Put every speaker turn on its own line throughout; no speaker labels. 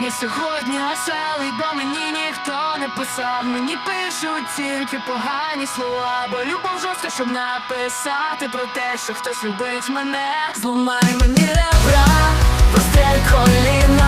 Я сьогодні веселий, бо мені ніхто не писав. Мені пишуть тільки погані слова, бо любов жорстка, щоб написати про те, що хтось любить мене. Зламай мені ребра, прострель коліна,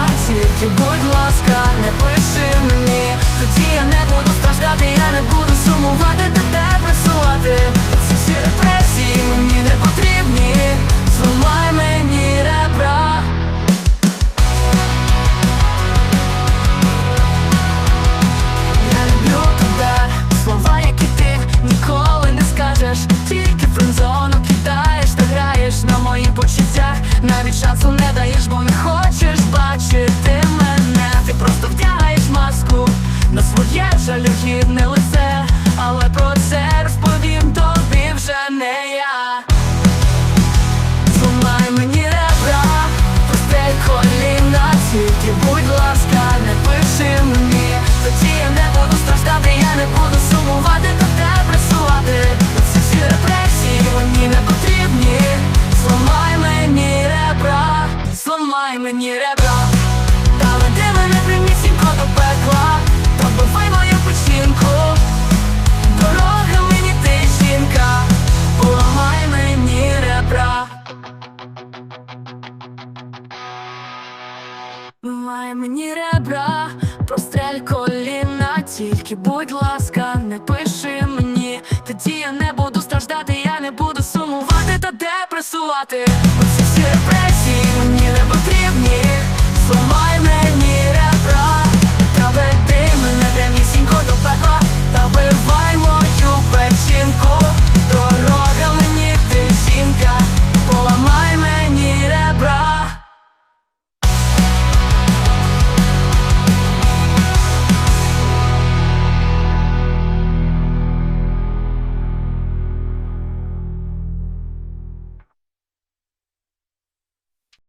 жалюгідне лице, але про це розповім тобі вже не я. Зламай мені ребра, простель коліна, тільки будь ласка, не пиши мені. Тоді я не буду страждати, я не буду сумувати та депресувати. Ці всі репресії мені не потрібні. Зламай мені ребра, зламай мені ребра. Май мені ребра, прострель коліна, тільки будь ласка, не пиши мені. Тоді я не буду страждати, я не буду сумувати та депресувати. Оці всі репресії